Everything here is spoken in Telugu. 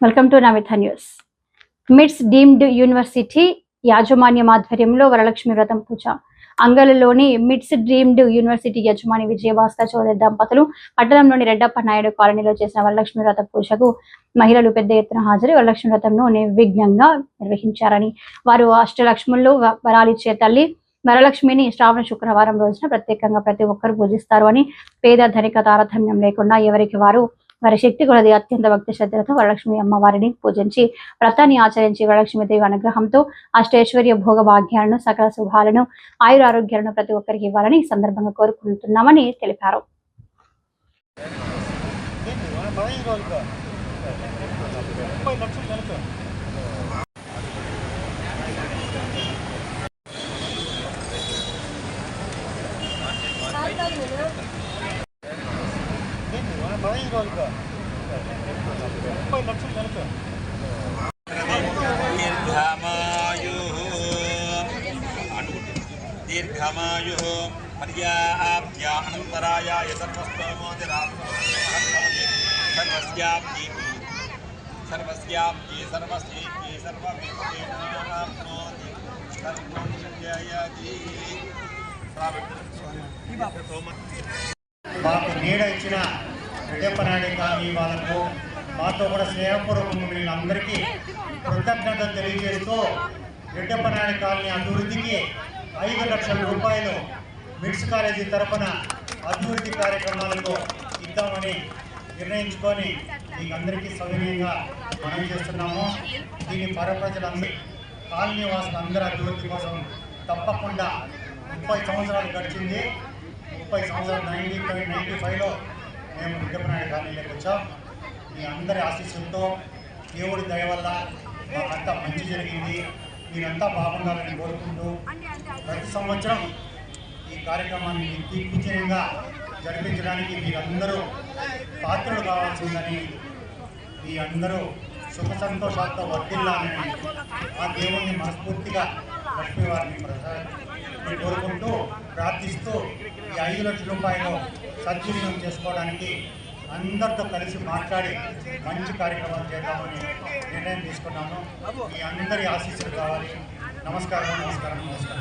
Welcome to Namitha news. Mids deemed university యాజమాన్యం ఆధ్వర్యంలో వరలక్ష్మి వ్రతం పూజ. అంగలలోని మిడ్స్ డ్రీమ్డ్ యూనివర్సిటీ యజమాని విజయభాస్కర్ చౌదరి దంపతులు పట్టణంలోని రెడ్డప్ప నాయుడు కాలనీలో చేసిన వరలక్ష్మి వ్రత పూజకు మహిళలు పెద్ద ఎత్తున హాజరై వరలక్ష్మి వ్రతంను నిర్విఘ్నంగా నిర్వహించారని వారు అష్టలక్ష్ములు వ- వరాలిచ్చే తల్లి వరలక్ష్మిని శ్రావణ శుక్రవారం రోజున ప్రత్యేకంగా ప్రతి ఒక్కరు పూజిస్తారు అని పేద ధనిక తారతమ్యం లేకుండా ఎవరికి వారు వారి శక్తి కొలది అత్యంత భక్తి శ్రద్ధలతో వరలక్ష్మి అమ్మవారిని పూజించి వ్రతాన్ని ఆచరించి వరలక్ష్మీదేవి అనుగ్రహంతో అష్టైశ్వర్య భోగ భాగ్యాలను సకల శుభాలను ఆయురారోగ్యాలను ప్రతి ఒక్కరికి ఇవ్వాలని ఈ సందర్భంగా కోరుకుంటున్నామని తెలిపారు Thank you. ముప్పై లక్షలు నెలకు ఏంటి? పదహైదు రోజులు ముప్పై లక్షలు నెలకు దీర్ఘమాయు దీర్ఘమాయు పర్యాప్త్యా అనంతరాయాయ సర్వస్తోమోదిరాత్మస్యాప్తి సర్వస్యాప్తి సర్వస్థితి సర్వవిద్యేనాప్నోతి సర్వం జయతి మాకు నీడ ఇచ్చిన రెడ్డప్పనాయుడు కానీ వాళ్ళకు మాతో కూడా స్నేహపూర్వకంగా అందరికీ కృతజ్ఞతలు తెలియజేస్తూ రెడ్డప్పనాయుడు కాలనీ అభివృద్ధికి ఐదు లక్షల రూపాయలు మిడ్స్ కాలేజీ తరఫున అభివృద్ధి కార్యక్రమాలకు ఇద్దామని నిర్ణయించుకొని మీకు అందరికీ సౌకర్యంగా మనం చేస్తున్నాము. దీని పరప్రజలందరూ కాలనీ వాసులు అందరి అభివృద్ధి కోసం తప్పకుండా ముప్పై సంవత్సరాలు గడిచింది. ముప్పై సంవత్సరాలు నైన్టీ ఫైవ్ నైన్టీ ఫైవ్లో మేము రెడ్డప్పనాయుడు కాలనీలోకి వచ్చాం. మీ అందరి ఆశీస్సులతో దేవుడి దయ వల్ల మాకంతా మంచి జరిగింది. మీరంతా బాగుండాలని కోరుకుంటూ ప్రతి సంవత్సరం ఈ కార్యక్రమాన్ని దిగ్విజయంగా జరిపించడానికి మీరందరూ పాత్రలు కావాల్సిందని మీ అందరూ సుఖ సంతోషాలతో వర్తిల్లాలని ఆ దేవుణ్ణి మనస్ఫూర్తిగా లక్ష్మీవారిని వారిని ప్రసాద్ కోరుకుంటూ ప్రార్థిస్తూ ఈ ఐదు లక్షల రూపాయలు సద్వినియోగం చేసుకోవడానికి అందరితో కలిసి మాట్లాడి మంచి కార్యక్రమాలు చేద్దామని నిర్ణయం తీసుకున్నాము. మీ అందరి ఆశీస్సులు కావాలి. నమస్కారం నమస్కారం నమస్కారం.